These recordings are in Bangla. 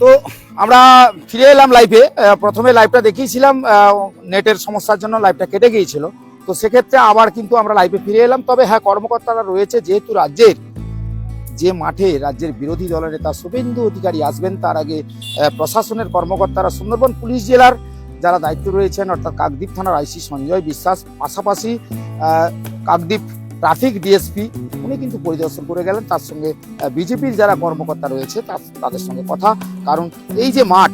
তো আমরা ফিরে এলাম লাইভে প্রথমে লাইভটা দেখিয়েছিলাম নেটের সমস্যার জন্য লাইভটা কেটে গিয়েছিল। তো সেক্ষেত্রে আবার কিন্তু আমরা লাইভে ফিরে এলাম। তবে হ্যাঁ কর্মকর্তারা রয়েছে, যেহেতু রাজ্যের যে মাঠে রাজ্যের বিরোধী দলের নেতা শুভেন্দু অধিকারী আসবেন, তার আগে প্রশাসনের কর্মকর্তারা সুন্দরবন পুলিশ জেলার যারা দায়িত্ব রয়েছেন, অর্থাৎ কাকদ্বীপ থানার আইসি সঞ্জয় বিশ্বাস, পাশাপাশি কাকদ্বীপ ট্রাফিক ডিএসপি উনি কিন্তু পরিদর্শন করে গেলেন। তার সঙ্গে বিজেপির যারা কর্মকর্তা রয়েছে তার- তাদের সঙ্গে কথা। কারণ এই যে মাঠ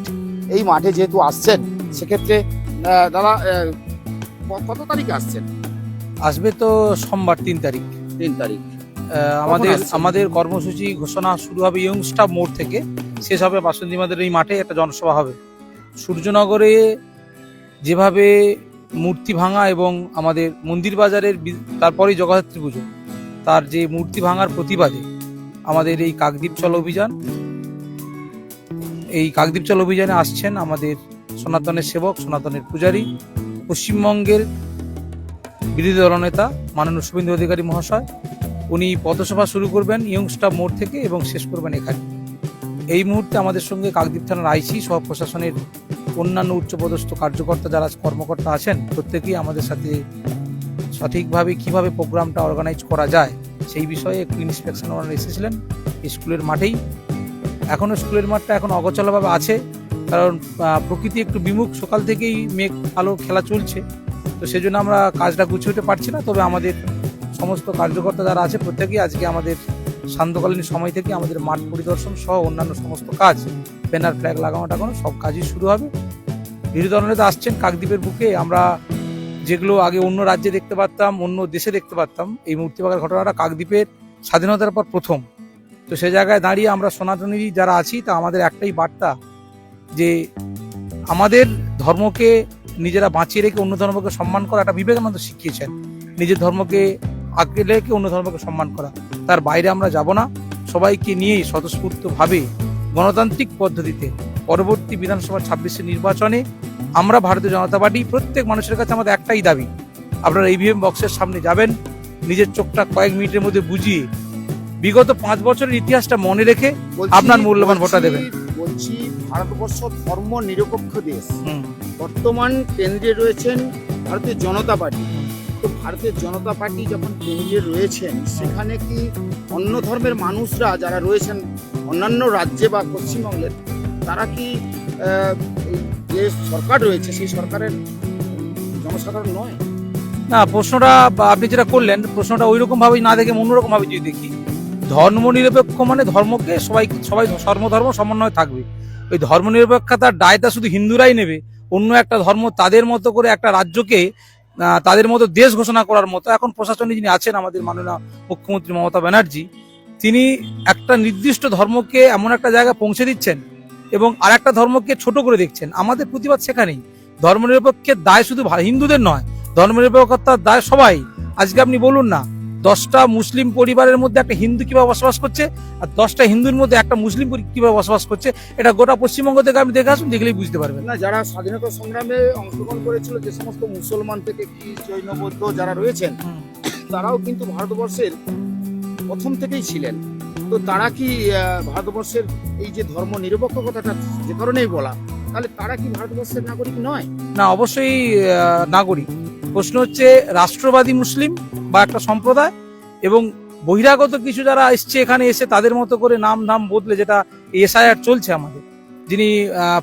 এই মাঠে যেহেতু আসছেন সেক্ষেত্রে দাদা কত তারিখে আসছেন? আসবে তো সোমবার তিন তারিখ। তিন তারিখ। আমাদের আমাদের কর্মসূচি ঘোষণা শুরু হবে ইয়ংস্টার মোড় থেকে। শেষ হবে বাসন্তীমাদের এই মাঠে একটা জনসভা হবে। সূর্যনগরে যেভাবে মূর্তি ভাঙা এবং আমাদের মন্দির বাজারের তারপরেই জগদ্ধাত্রী পুজো। তার যে মূর্তি ভাঙার প্রতিবাদে আমাদের এই কাকদ্বীপ চল অভিযান, এই কাকদ্বীপ চল অভিযানে আসছেন আমাদের সনাতনের সেবক, সনাতনের পূজারী, পশ্চিমবঙ্গের বিরোধী দলনেতা মাননীয় শুভেন্দু অধিকারী মহাশয়। উনি পথসভা শুরু করবেন ইয়ংস্টার মোড় থেকে এবং শেষ করবেন এখানে। এই মুহূর্তে আমাদের সঙ্গে কাকদ্বীপ থানার আইসি সহ প্রশাসনের অন্যান্য উচ্চপদস্থ কার্যকর্তা যারা কর্মকর্তা আছেন, প্রত্যেকেই আমাদের সাথে সঠিকভাবে কীভাবে প্রোগ্রামটা অর্গানাইজ করা যায়, সেই বিষয়ে একটু ইন্সপেকশন ওনারা এসেছিলেন স্কুলের মাঠেই। এখনও স্কুলের মাঠটা এখন অগচলভাবে আছে, কারণ প্রকৃতি একটু বিমুখ, সকাল থেকেই মেঘ, আলো, খেলা চলছে। তো সেজন্য আমরা কাজটা গুছিয়ে উঠতে পারছি না, তবে আমাদের সমস্ত কার্যকর্তা যারা আছে, প্রত্যেকেই আজকে আমাদের সান্ধ্যকালীন সময় থেকে আমাদের মাঠ পরিদর্শন সহ অন্যান্য সমস্ত কাজ, ব্যানার, ফ্ল্যাগ লাগানো টাগানো সব কাজই শুরু হবে। বিরোধী দলনেতা আসছেন কাকদ্বীপের বুকে। আমরা যেগুলো আগে অন্য রাজ্যে দেখতে পারতাম, অন্য দেশে দেখতে পারতাম, এই মূর্তি ভাঙার ঘটনাটা কাকদ্বীপের স্বাধীনতার পর প্রথম। তো সে জায়গায় দাঁড়িয়ে আমরা সনাতনী যারা আছি, তা আমাদের একটাই বার্তা যে আমাদের ধর্মকে নিজেরা বাঁচিয়ে রেখে অন্য ধর্মকে সম্মান করা একটা বিবেকানন্দ শিখিয়েছেন। নিজের ধর্মকে আগে রেখে অন্য ধর্মকে সম্মান করা। তার বাইরে আমরা যাব না। সবাইকে নিয়েই স্বতঃস্ফূর্তভাবে গণতান্ত্রিক পদ্ধতিতে পরবর্তী বিধানসভা ছাব্বিশের নির্বাচনে আমরা ভারতীয় জনতা পার্টি প্রত্যেক মানুষের কাছে আমাদের একটাই দাবি। আপনারা ইভিএম বক্সের সামনে যাবেন নিজের চোখটা কয়েক মিনিটের মধ্যে বুঝিয়ে বিগত পাঁচ বছরের ইতিহাসটা মনে রেখে আপনার মূল্যবান ভোটটা বলছি- দেবেন। বলছি ভারতবর্ষ ধর্ম নিরপেক্ষ দেশ। বর্তমান কেন্দ্রে রয়েছেন ভারতীয় জনতা পার্টি। তো ভারতের জনতা পার্টি যখন কেন্দ্রে রয়েছেন সেখানে কি অন্য ধর্মের মানুষরা যারা রয়েছেন অন্যান্য রাজ্যে বা পশ্চিমবঙ্গের তারা কি যে সরকার রয়েছে, সেই সরকারের জনসাধারণ নয়? না, প্রশ্নটা আপনি যেটা করলেন, প্রশ্নটা ওই রকম ভাবেই না দেখে অন্যরকম ভাবে যদি দেখি ধর্ম নিরপেক্ষ মানে ধর্মকে সবাই সবাই সর্বধর্ম সমন্বয় থাকবে। ওই ধর্ম নিরপেক্ষতার দায়টা শুধু হিন্দুরাই নেবে, অন্য একটা ধর্ম তাদের মতো করে একটা রাজ্যকে তাদের মতো দেশ ঘোষণা করার মতো। এখন প্রশাসনে যিনি আছেন আমাদের মাননীয় মুখ্যমন্ত্রী মমতা ব্যানার্জি, তিনি একটা নির্দিষ্ট ধর্মকে এমন একটা জায়গায় পৌঁছে দিচ্ছেন এবং আর একটা ধর্মকে ছোট করে দেখছেন। আমাদের প্রতিবাদ সেখানেই। ধর্মনিরপেক্ষের দায় শুধু হিন্দুদের নয় ধর্মনিরপেক্ষতার দায় সবাই। আজকে আপনি বলুন না দশটা মুসলিম পরিবারের মধ্যে একটা হিন্দু কীভাবে বসবাস করছে আর দশটা হিন্দুর মধ্যে একটা মুসলিম কীভাবে বসবাস করছে এটা গোটা পশ্চিমবঙ্গ থেকে আপনি দেখে আসুন দেখলেই বুঝতে পারবেন। না যারা স্বাধীনতা সংগ্রামে অংশগ্রহণ করেছিল যে সমস্ত মুসলমান থেকে কি জৈন বৌদ্ধ যারা রয়েছেন তারাও কিন্তু ভারতবর্ষের প্রথম থেকেই ছিলেন। তো তারা কি ভারতবর্ষের এই যে ধর্ম নিরপেক্ষ কথাটা যে কারণেই বলা, তাহলে তারা কি ভারতবর্ষের নাগরিক নয়? না, অবশ্যই নাগরিক। প্রশ্ন হচ্ছে, রাষ্ট্রবাদী মুসলিম বা একটা সম্প্রদায় এবং বহিরাগত কিছু যারা এসছে এখানে এসে তাদের মতো করে নাম নাম বদলে, যেটা এসআইআর চলছে আমাদের। যিনি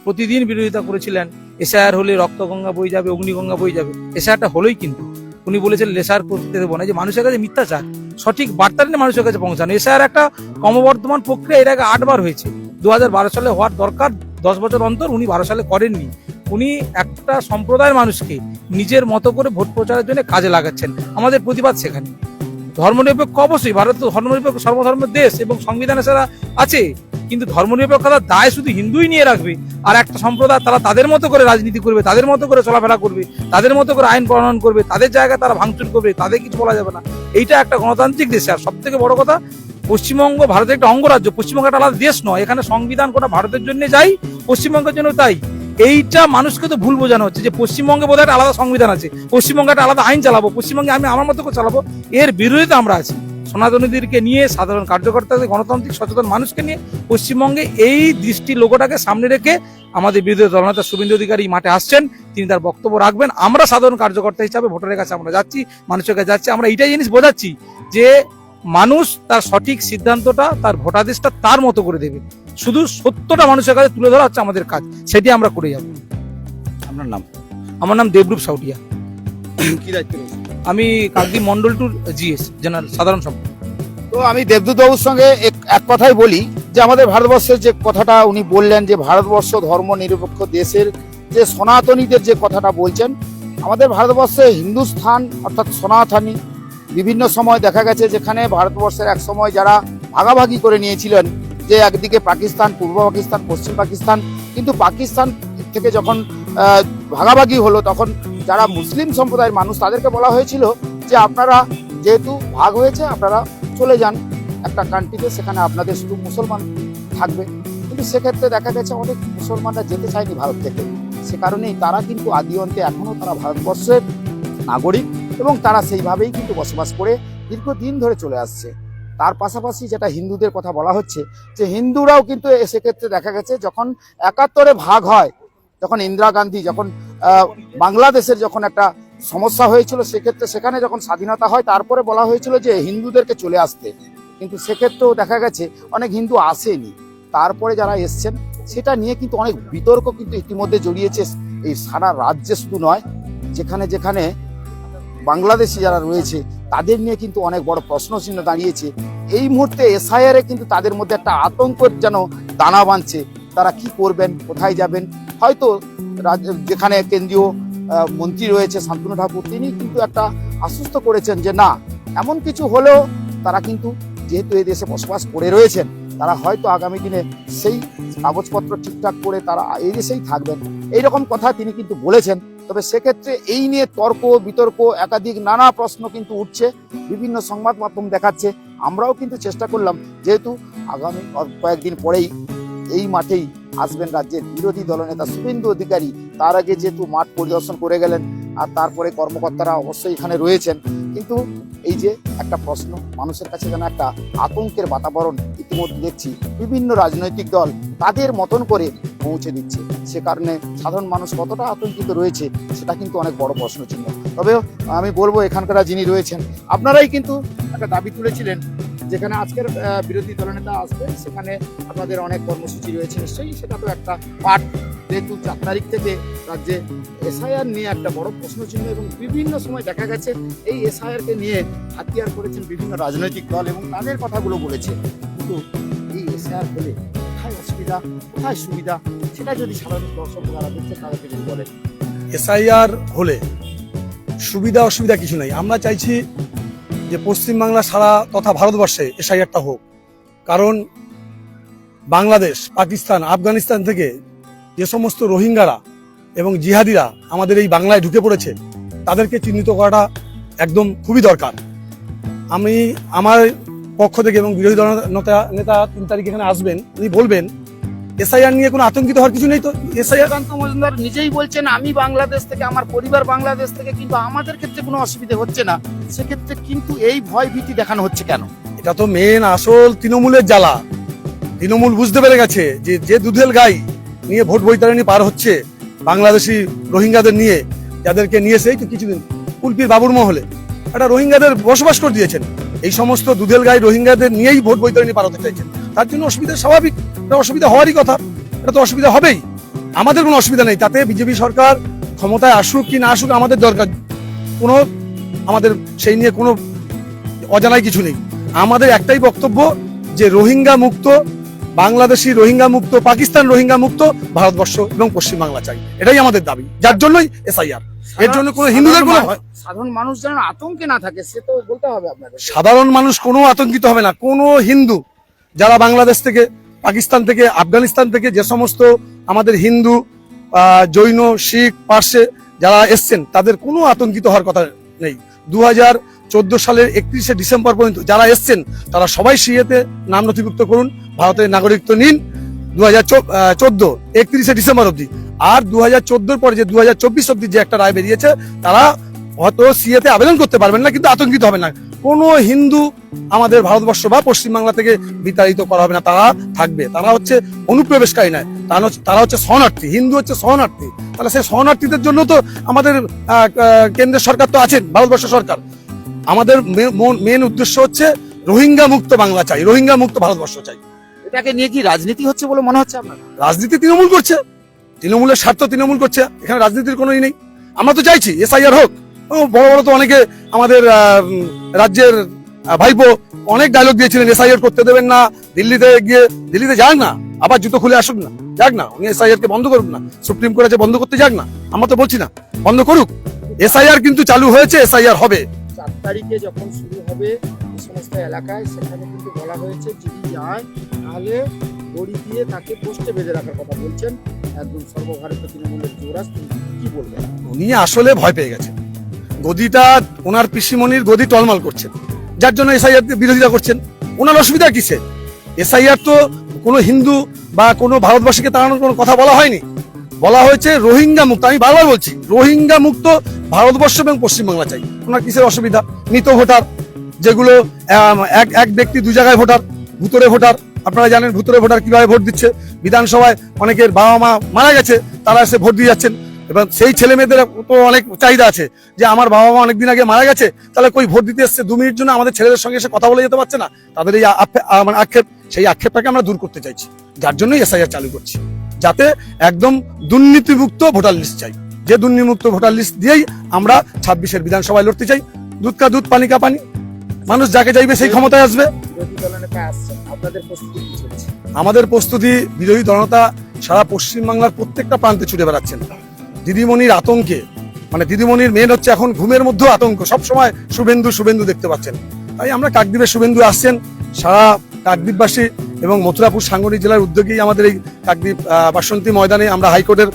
প্রতিদিন বিরোধিতা করেছিলেন, এসআইআর হলে রক্তগঙ্গা বই যাবে, অগ্নিগঙ্গা বই যাবে, এসআইআরটা হলোই কিন্তু। উনি বলেছেন লেসার করতে দেবো না। যে মানুষের কাছে মিথ্যাচার, সঠিক বার্তা নিয়ে মানুষের কাছে পৌঁছানো। এসআইআর একটা ক্রমবর্ধমান প্রক্রিয়া এর আগে আটবার হয়েছে। দু হাজার বারো সালে হওয়ার দরকার দশ বছর অন্তর উনি বারো সালে করেননি। উনি একটা সম্প্রদায়ের মানুষকে নিজের মতো করে ভোট প্রচারের জন্য কাজে লাগাচ্ছেন। আমাদের প্রতিবাদ সেখানে। ধর্মনিরপেক্ষ অবশ্যই, ভারত ধর্মনিরপেক্ষ সর্বধর্মের দেশ এবং সংবিধানে সেটা আছে। কিন্তু ধর্মনিরপেক্ষতার দায় শুধু হিন্দুই নিয়ে রাখবে। আর একটা সম্প্রদায় তারা তাদের মতো করে রাজনীতি করবে, তাদের মতো করে চলাফেরা করবে, তাদের মতো করে আইন প্রণয়ন করবে, তাদের জায়গায় তারা ভাঙচুর করবে, তাদের কিছু বলা যাবে না। এইটা একটা গণতান্ত্রিক দেশ। আর সব থেকে বড় কথা, পশ্চিমবঙ্গ ভারতের একটা অঙ্গরাজ্য। পশ্চিমবঙ্গ একটা আলাদা দেশ নয়, এখানে সংবিধান কোটা ভারতের জন্য যাই, পশ্চিমবঙ্গের জন্য তাই। এইটা মানুষকে তো ভুল বোঝানো হচ্ছে যে পশ্চিমবঙ্গে বোধহয় একটা আলাদা সংবিধান আছে। পশ্চিমবঙ্গে একটা আলাদা আইন চালাবো, পশ্চিমবঙ্গে আমি আমার মতো করে চালাবো, এর বিরোধিতা আমরা আছি। সনাতনীদেরকে নিয়ে সাধারণ কার্যকর্তাদের গণতান্ত্রিক সচেতন মানুষকে নিয়ে পশ্চিমবঙ্গে এই দৃষ্টি লোগোটাকে সামনে রেখে আমাদের বিরোধী দলনেতা শুভেন্দু অধিকারী মাঠে আসছেন। তিনি তার বক্তব্য রাখবেন। আমরা সাধারণ কার্যকর্তা হিসাবে ভোটারের কাছে আমরা যাচ্ছি মানুষের কাছে যাচ্ছি। আমরা এইটাই জিনিস বোঝাচ্ছি যে মানুষ তার সঠিক সিদ্ধান্তটা তার ভোটাদেশটা তার মতো করে দেবে। শুধু সত্যটা মানুষের কাছে তুলে ধরা হচ্ছে আমাদের কাজ। সেটি আমরা করে যাব। আপনার নাম? আমার নাম দেবরূপ সাউটিয়া। কি দায়িত্ব আমি কাকদি মন্ডল টু জিএস জেনারেল সাধারণ সম্পাদক। তো আমি দেবদূত বাবুর সঙ্গে এক কথাই বলি যে আমাদের ভারতবর্ষের যে কথাটা উনি বললেন যে ভারতবর্ষ ধর্ম নিরপেক্ষ দেশের যে সনাতনীদের যে কথাটা বলছেন, আমাদের ভারতবর্ষে হিন্দুস্থান অর্থাৎ সনাতনী বিভিন্ন সময় দেখা গেছে যেখানে ভারতবর্ষের এক সময় যারা ভাগাভাগি করে নিয়েছিলেন যে একদিকে পাকিস্তান, পূর্ব পাকিস্তান, পশ্চিম পাকিস্তান, কিন্তু পাকিস্তান থেকে যখন ভাগাভাগি হলো তখন যারা মুসলিম সম্প্রদায়ের মানুষ, তাদেরকে বলা হয়েছিল যে আপনারা যেহেতু ভাগ হয়েছে, আপনারা চলে যান একটা কান্ট্রিতে সেখানে আপনাদের শুধু মুসলমান থাকবে। কিন্তু সেক্ষেত্রে দেখা গেছে অনেক মুসলমানরা যেতে চায়নি ভারত থেকে। সে কারণেই তারা কিন্তু আদি অন্তে এখনও তারা ভারতবর্ষের নাগরিক এবং তারা সেইভাবেই কিন্তু বসবাস করে দীর্ঘদিন ধরে চলে আসছে। তার পাশাপাশি যেটা হিন্দুদের কথা বলা হচ্ছে, যে হিন্দুরাও কিন্তু সেক্ষেত্রে দেখা গেছে যখন একাত্তরে ভাগ হয় যখন ইন্দিরা গান্ধী, যখন বাংলাদেশের যখন একটা সমস্যা হয়েছিল, সেক্ষেত্রে সেখানে যখন স্বাধীনতা হয়, তারপরে বলা হয়েছিল যে হিন্দুদেরকে চলে আসতে। কিন্তু সেক্ষেত্রেও দেখা গেছে, অনেক হিন্দু আসেনি। তারপরে যারা এসছেন, সেটা নিয়ে কিন্তু অনেক বিতর্ক কিন্তু ইতিমধ্যে জড়িয়েছে। এই সারা রাজ্যে শুধু নয়, যেখানে যেখানে বাংলাদেশি যারা রয়েছে, তাদের নিয়ে কিন্তু অনেক বড় প্রশ্নচিহ্ন দাঁড়িয়েছে। এই মুহূর্তে এসআইআর কিন্তু তাদের মধ্যে একটা আতঙ্কের যেন দানা বাঁধছে। তারা কি করবেন? কোথায় যাবেন? হয়তো যেখানে কেন্দ্রীয় মন্ত্রী রয়েছে শান্তনু ঠাকুর, তিনি কিন্তু একটা আশ্বস্ত করেছেন যে না, এমন কিছু হলেও তারা কিন্তু যেহেতু এই দেশে বসবাস করে রয়েছেন, তারা হয়তো আগামী দিনে সেই কাগজপত্র ঠিকঠাক করে তারা এই দেশেই থাকবেন। এইরকম কথা তিনি কিন্তু বলেছেন, তবে সেক্ষেত্রে এই নিয়ে তর্ক, বিতর্ক, একাধিক নানা প্রশ্ন কিন্তু উঠছে, বিভিন্ন সংবাদ মাধ্যম দেখাচ্ছে। আমরাও কিন্তু চেষ্টা করলাম, যেহেতু আগামী কয়েকদিন পরেই এই মাঠেই আসবেন রাজ্যের বিরোধী দলনেতা শুভেন্দু অধিকারী। তার আগে যেহেতু মাঠ পরিদর্শন করে গেলেন, আর তারপরে কর্মকর্তারা অবশ্যই এখানে রয়েছেন। কিন্তু এই যে একটা প্রশ্ন, মানুষের কাছে যেন একটা আতঙ্কের বাতাবরণ ইতিমধ্যে দেখছি, বিভিন্ন রাজনৈতিক দল তাদের মতন করে পৌঁছে দিচ্ছে। সে কারণে সাধারণ মানুষ কতটা আতঙ্কিত রয়েছে, সেটা কিন্তু অনেক বড় প্রশ্ন চিহ্ন তবে আমি বলব, এখানকার যিনি রয়েছেন, আপনারাই কিন্তু একটা দাবি তুলেছিলেন যেখানে আজকের বিরোধী দলনেতা আসবে, সেখানে আপনাদের অনেক কর্মসূচি রয়েছে নিশ্চয়ই, সেটা তো একটা পার্ট যেহেতু চার তারিখ থেকে রাজ্যে এসআইআর নিয়ে একটা বড় প্রশ্ন চিহ্ন এবং বিভিন্ন সময় দেখা গেছে, এই এসআইআরকে নিয়ে হাতিয়ার করেছেন বিভিন্ন রাজনৈতিক দল এবং তাদের কথাগুলো বলেছে। কিন্তু এই এসআইআর হলে কোথায় অসুবিধা, কোথায় সুবিধা, সেটা যদি সাধারণ দর্শক যারা দেখছে তাদেরকে যদি বলেন এসআইআর হলে সুবিধা, অসুবিধা কিছু নাই। আমরা চাইছি যে পশ্চিমবাংলা সারা তথা ভারতবর্ষে এসআইআরটা হোক। কারণ বাংলাদেশ, পাকিস্তান, আফগানিস্তান থেকে যে সমস্ত রোহিঙ্গারা এবং জিহাদিরা আমাদের এই বাংলায় ঢুকে পড়েছে, তাদেরকে চিহ্নিত করাটা একদম খুবই দরকার। আমি আমার পক্ষ থেকে এবং বিরোধী দল নেতা নেতা তিন তারিখ এখানে আসবেন, উনি বলবেন এসআইআর নিয়ে কোনো আতঙ্কিত হওয়ার কিছু নেই তো? এসআইআর সুকান্ত মজুমদার নিজেই বলছেন আমি বাংলাদেশ থেকে আমার পরিবার বাংলাদেশ থেকে কিন্তু আমাদের ক্ষেত্রে কোনো অসুবিধা হচ্ছে না। সেক্ষেত্রে কিন্তু এই ভয় ভীতি দেখানো হচ্ছে কেন? এটা তো মেন আসল তৃণমূলের জ্বালা। তৃণমূল বুঝতে পেরে গেছে যে যে দুধেল গাই নিয়ে ভোট বৈতরণী পার হচ্ছে বাংলাদেশি রোহিঙ্গাদের নিয়ে যাদেরকে নিয়ে সেই তো কিছুদিন কুলপির বাবুর মহলে। একটা রোহিঙ্গাদের বসবাস করে দিয়েছেন। এই সমস্ত দুধেল গাই রোহিঙ্গাদের নিয়েই ভোট বৈতরণী পার হতে চাইছেন। তার জন্য অসুবিধা স্বাভাবিক। এটা অসুবিধা হওয়ারই কথা। এটা তো অসুবিধা হবেই। আমাদের কোনো অসুবিধা নেই। তাতে বিজেপি সরকার ক্ষমতায় আসুক কি না আসুক আমাদের দরকার। কোনো আমাদের সেই নিয়ে কোনো অজানায় কিছু নেই। আমাদের একটাই বক্তব্য যে রোহিঙ্গা মুক্ত বাংলাদেশি রোহিঙ্গা মুক্ত পাকিস্তান রোহিঙ্গা মুক্ত ভারতবর্ষ এবং পশ্চিমবাংলা চাই। এটাই আমাদের দাবি। যার জন্যই এসআইআর। এর জন্য কোনো হিন্দুদের কোনো সাধারণ মানুষ যেন আতঙ্কে না থাকে সে তো বলতে হবে আপনাদের। সাধারণ মানুষ কোনো আতঙ্কিত হবে না। কোনো হিন্দু যারা বাংলাদেশ থেকে, পাকিস্তান থেকে, আফগানিস্তান থেকে যে সমস্ত আমাদের হিন্দু জৈন, শিখ, পার্সে যারা এসছেন, তাদের কোনো আতঙ্কিত হওয়ার কথা নেই। দু হাজার চোদ্দ সালের একত্রিশে ডিসেম্বর পর্যন্ত যারা এসছেন, তারা সবাই সিএতে নাম নথিভুক্ত করুন, ভারতের নাগরিকত্ব নিন। দু হাজার চোদ্দ, একত্রিশে ডিসেম্বর অবধি। আর দু হাজার চোদ্দোর পরে যে দু হাজার চব্বিশ অব্দি যে একটা রায় বেরিয়েছে, তারা হয়তো সিএতে আবেদন করতে পারবেন না কিন্তু আতঙ্কিত হবে না। কোনো হিন্দু আমাদের ভারতবর্ষ বা পশ্চিমবাংলা থেকে বিতাড়িত করা হবে না তারা থাকবে। তারা হচ্ছে অনুপ্রবেশকারী নয় তারা হচ্ছে তারা হচ্ছে শরণার্থী হিন্দু হচ্ছে শরণার্থী। তাহলে সেই শরণার্থীদের জন্য তো আমাদের কেন্দ্রের সরকার তো আছেন ভারতবর্ষ সরকার। আমাদের মেন উদ্দেশ্য হচ্ছে রোহিঙ্গা মুক্ত বাংলা চাই রোহিঙ্গা মুক্ত ভারতবর্ষ চাই। এটাকে নিয়ে কি রাজনীতি হচ্ছে বলে মনে হচ্ছে আপনার? রাজনীতি তৃণমূল করছে। তৃণমূলের স্বার্থ তৃণমূল করছে এখানে রাজনীতির কোনো ই নেই। আমরা তো চাইছি এসআইআর হোক বড় বড় তো অনেকে আমাদের রাজ্যের ভাইপো অনেক ডায়লগ দিয়েছিলেন এসআইআর করতে দেবেন না দিল্লিতে গিয়ে দিল্লিতে যাক না আবার জুতো খুলে আসুক না যাক না উনি এসআইআর কে বন্ধ করুক না সুপ্রিম কোর্ট আছে বন্ধ করতে যাক না আমরা তো বলছি না বন্ধ করুক এসআইআর কিন্তু চালু হয়েছে এসআইআর হবে। চার তারিখে যখন শুরু হবে সমস্ত এলাকায় সেখানে কিন্তু বলা হয়েছে যদি যায় তাহলে দড়ি দিয়ে তাকে পোস্টে বেঁধে রাখার কথা বলছেন একদম সর্বভারতীয় তৃণমূলের যুবরাজ তিনি কি বলবেন? উনি আসলে ভয় পেয়ে গেছেন। গদিটা ওনার পিসিমণির গদি টলমল করছেন যার জন্য এসআইআর বিরোধিতা করছেন। ওনার অসুবিধা কিসে এসআইআর তো কোনো হিন্দু বা কোনো ভারতবাসীকে তাড়ানোর কোনো কথা বলা হয়নি। বলা হয়েছে রোহিঙ্গা মুক্ত। আমি বারবার বলছি, রোহিঙ্গা মুক্ত ভারতবর্ষ এবং পশ্চিমবাংলা চাই। ওনার কিসের অসুবিধা? মৃত ভোটার, যেগুলো এক এক ব্যক্তি দু জায়গায় ভোটার, ভুতরে ভোটার। আপনারা জানেন ভুতরে ভোটার কীভাবে ভোট দিচ্ছে। বিধানসভায় অনেকের বাবা মা মারা গেছে, তারা এসে ভোট দিয়ে যাচ্ছেন। এবং সেই ছেলে মেয়েদের তো অনেক চাহিদা আছে যে আমার বাবা মা অনেকদিন আগে মারা গেছে, তাহলে কই ভোট দিতে এসছে দু মিনিট জন্য আমাদের ছেলেদের সঙ্গে এসে কথা বলে যেতে পারছে না? তাদের এই মানে আক্ষেপ, সেই আক্ষেপটাকে আমরা দূর করতে চাইছি। যার জন্যই এসআইআর চালু করছি। যাতে একদম দুর্নীতিমুক্ত ভোটার লিস্ট চাই। যে দুর্নীতিমুক্ত ভোটার লিস্ট দিয়েই আমরা ছাব্বিশের বিধানসভায় লড়তে চাই। দুধ কা দুধ, পানি কা পানি। মানুষ যাকে চাইবে সেই ক্ষমতায় আসবে। আমাদের প্রস্তুতি বিরোধী দলনেতা সারা পশ্চিমবাংলার প্রত্যেকটা প্রান্তে ছুটে বেড়াচ্ছেন। দিদিমণির আতঙ্কে মানে দিদিমণির মেন হচ্ছে এখন ঘুমের মধ্যেও আতঙ্ক সব সময় শুভেন্দু শুভেন্দু দেখতে পাচ্ছেন। তাই আমরা কাকদ্বীপের শুভেন্দু আসছেন, সারা কাকদ্বীপবাসী এবং মথুরাপুর সাংগঠনিক জেলার উদ্যোগেই আমাদের এই কাকদ্বীপ বাসন্তী ময়দানে আমরা হাইকোর্টের,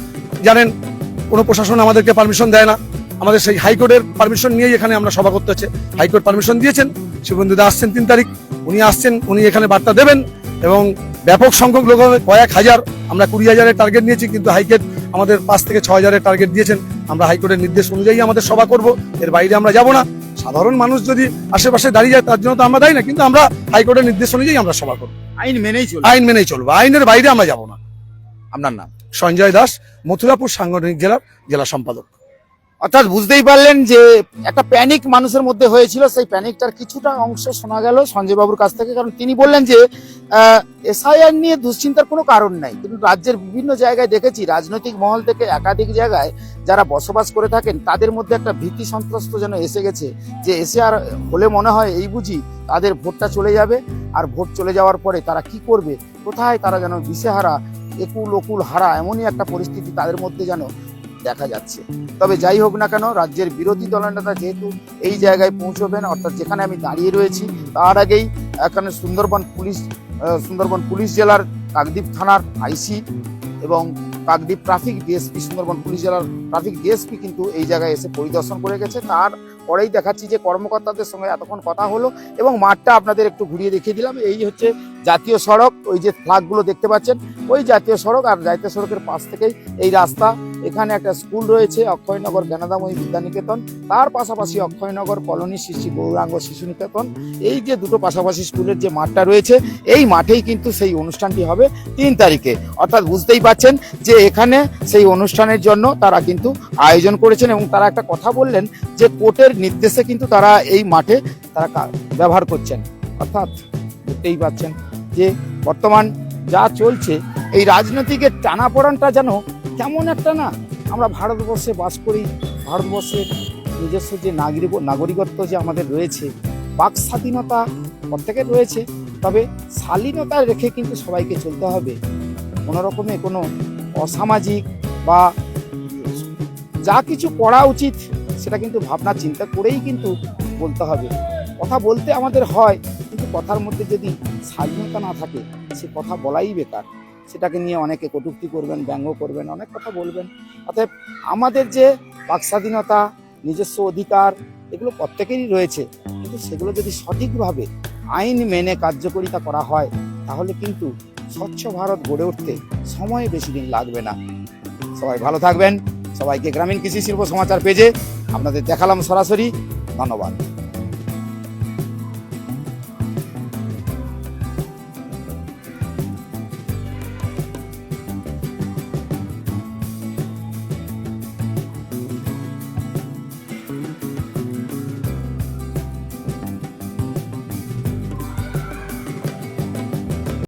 জানেন, কোনো প্রশাসন আমাদেরকে পারমিশন দেয় না। আমাদের সেই হাইকোর্টের পারমিশন নিয়েই এখানে আমরা সভা করতে হচ্ছে। হাইকোর্ট পারমিশন দিয়েছেন শুভেন্দুদা আসছেন তিন তারিখ, উনি আসছেন, উনি এখানে বার্তা দেবেন এবং ব্যাপক সংখ্যক লোক, কয়েক হাজার, আমরা কুড়ি হাজারের টার্গেট নিয়েছি, কিন্তু হাইকোর্ট আমাদের পাঁচ থেকে ছয় হাজারের টার্গেট দিয়েছেন। আমরা হাইকোর্টের নির্দেশ অনুযায়ী আমাদের সভা করব। এর বাইরে আমরা যাব না। সাধারণ মানুষ যদি আশেপাশে দাঁড়িয়ে যায় তার জন্য তো আমরা দায়ী না। কিন্তু আমরা হাইকোর্টের নির্দেশ অনুযায়ী আমরা সভা করব। আইন মেনেই চলবো। আইন মেনেই চলবো। আইনের বাইরে আমরা যাব না। আপনার নাম? সঞ্জয় দাস মথুরাপুর সাংগঠনিক জেলার জেলা সম্পাদক। অর্থাৎ বুঝতেই পারলেন যে একটা প্যানিক মানুষের মধ্যে হয়েছিল, সেই প্যানিকটার কিছুটা অংশ শোনা গেল সঞ্জয় বাবুর কাছ থেকে। কারণ তিনি বললেন যে এসআইআর নিয়ে দুশ্চিন্তার কোনো কারণ নাই। কিন্তু রাজ্যের বিভিন্ন জায়গায় দেখেছি, রাজনৈতিক মহল থেকে একাধিক জায়গায় যারা বসবাস করে থাকেন, তাদের মধ্যে একটা ভীতি সন্ত্রস্ত যেন এসে গেছে যে এসে আর হলে মনে হয় এই বুঝি তাদের ভোটটা চলে যাবে আর ভোট চলে যাওয়ার পরে তারা কি করবে? কোথায় তারা যেন দিশেহারা, একুল ওকুল হারা এমনই একটা পরিস্থিতি তাদের মধ্যে যেন দেখা যাচ্ছে। তবে যাই হোক না কেন, রাজ্যের বিরোধী দলনেতা যেহেতু এই জায়গায় পৌঁছবেন, অর্থাৎ যেখানে আমি দাঁড়িয়ে রয়েছি, তার আগেই এখানে সুন্দরবন পুলিশ সুন্দরবন পুলিশ জেলার কাকদ্বীপ থানার আইসি এবং Kakdwip traffic DSP, Sundarban police জেলার ট্রাফিক ডিএসপি কিন্তু এই জায়গায় এসে পরিদর্শন করে গেছে। তার পরেই দেখাচ্ছি যে কর্মকর্তাদের সঙ্গে এতক্ষণ কথা হলো এবং মাঠটা আপনাদের একটু ঘুরিয়ে দেখিয়ে দিলাম। এই হচ্ছে জাতীয় সড়ক, ওই যে ফ্ল্যাগগুলো দেখতে পাচ্ছেন, ওই জাতীয় সড়ক আর জাতীয় সড়কের পাশ থেকেই এই রাস্তা। এখানে একটা স্কুল রয়েছে, অক্ষয়নগর জ্ঞানদাময়ী বিদ্যানিকেতন। তার পাশাপাশি অক্ষয়নগর কলোনি শিশু গৌরাঙ্গ শিশু নিকেতন। এই যে দুটো পাশাপাশি স্কুলের যে মাঠটা রয়েছে, এই মাঠেই কিন্তু সেই অনুষ্ঠানটি হবে তিন তারিখে। অর্থাৎ বুঝতেই পাচ্ছেন যে এখানে সেই অনুষ্ঠানের জন্য তারা কিন্তু আয়োজন করেছেন এবং তারা একটা কথা বললেন যে কোর্টের নির্দেশে কিন্তু তারা এই মাঠে তারা ব্যবহার করছেন। অর্থাৎ বুঝতেই পাচ্ছেন। যে বর্তমান যা চলছে, এই রাজনৈতিকের টানাপোড়ানটা যেন কেমন একটা না, আমরা ভারতবর্ষে বাস করি, ভারতবর্ষের নিজস্ব যে নাগরিক, নাগরিকত্ব যে আমাদের রয়েছে, বাক স্বাধীনতা প্রত্যেকের রয়েছে, তবে শালীনতা রেখে কিন্তু সবাইকে চলতে হবে। কোনো রকমে কোনো অসামাজিক বা যা কিছু করা উচিত, সেটা কিন্তু ভাবনা চিন্তা করেই কিন্তু বলতে হবে। কথা বলতে আমাদের হয়, কিন্তু কথার মধ্যে যদি স্বাধীনতা না থাকে, সে কথা বলাই বেকার। সেটাকে নিয়ে অনেকে কটূক্তি করবেন, ব্যঙ্গ করবেন, অনেক কথা বলবেন। অতএব আমাদের যে বাক স্বাধীনতা, নিজস্ব অধিকার, এগুলো প্রত্যেকেরই রয়েছে। কিন্তু সেগুলো যদি সঠিকভাবে আইন মেনে কার্যকরিতা করা হয়, তাহলে কিন্তু স্বচ্ছ ভারত গড়ে উঠতে সময় বেশি দিন লাগবে না। সবাই ভালো থাকবেন। সবাইকে গ্রামীণ কৃষি শিল্প সমাচার পেজে আপনাদের দেখালাম সরাসরি। ধন্যবাদ।